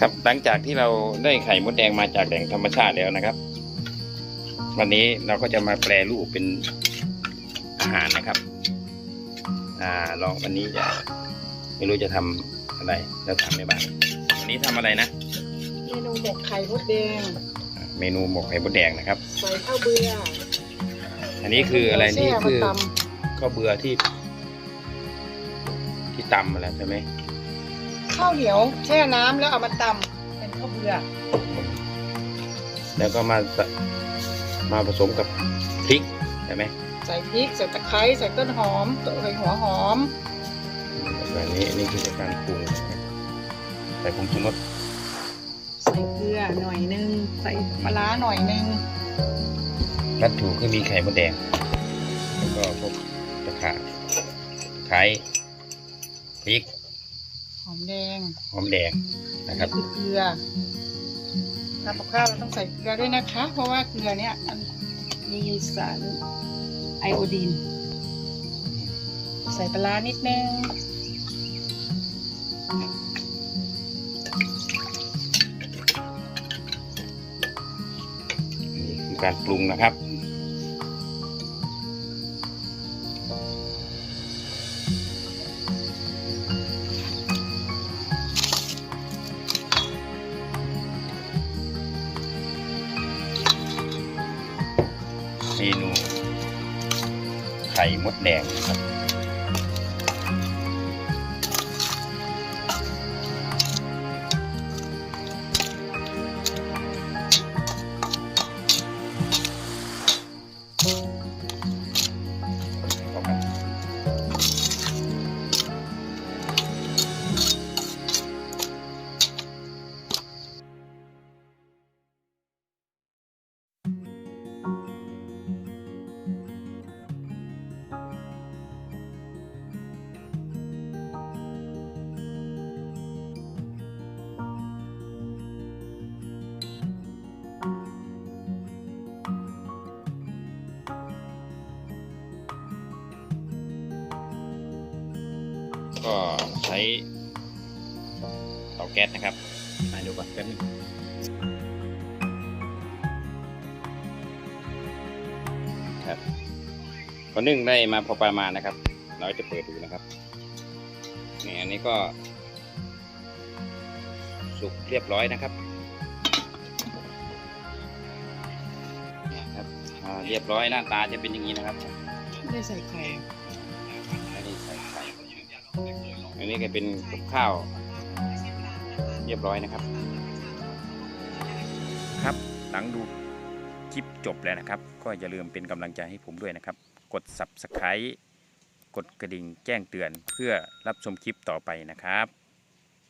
ครับหลังจากที่เราได้ไข่มดแดงมาจากแหล่งธรรมชาติแล้วนะครับ วันนี้เราก็จะมาแปรรูปเป็นอาหารนะครับ อ่าลองวันนี้จะไม่รู้จะทำอะไรเราทำได้บ้างวันนี้ทำอะไรนะ เมนูหมกไข่มดแดงอ่าเมนูหมกไข่มดแดงนะครับใส่ข้าวเบื่ออันนี้คืออะไรนี่แช่คือมาตข้าวเบื่อที่ ที่ตำอะไรใช่ไหมำ ข้าวเหนียวแช่น้ำแล้วเอามาตำเป็นข้าวเบื่อแล้วก็มาใส่มาผสมกับพริกใช่ไหมใส่พริกใส่ตะไคร้ใส่ต้นหอมใส่หัวหอม แบบนี้นี่คือการปรุงนะครับใส่ผงชูรสใส่เกลือหน่อยนึงใส่ปลาร้าหน่อยนึงวัตถุก็มีไข่มดแดง แล้วก็พวกตะขาไคร้พริกห อมแดงหอมแดงนะครับคือเกลือทำกับข้าวเราต้องใส่เกลือด้วยนะคะ เพราะว่าเกลือเนี่ยมันมีสารไอโอดีน ใส่ปลาร้านิดนึงนี่คือการปรุงนะครับ เมนูไข่มดแดงนะครับ ก็ใช้เตาแก๊สนะครับมาดูก่อนแป๊บนึงครับพอนึ่งได้มาพอประมาณนะครับ เราจะเปิดดูนะครับนี่อันนี้ก็ สุกเรียบร้อยนะครับเนี่ยครับอ่าเรียบร้อยหน้าตาจะเป็นอย่างนี้นะครับ ไม่ได้ใส่ไข่ นี้ก็เป็นกับข้าว เรียบร้อยนะครับ ครับหลังดูคลิปจบแล้วนะครับ ก็อย่าลืมเป็นกำลังใจให้ผมด้วยนะครับ กด subscribe กดกระดิ่งแจ้งเตือนเพื่อรับชมคลิปต่อไปนะครับ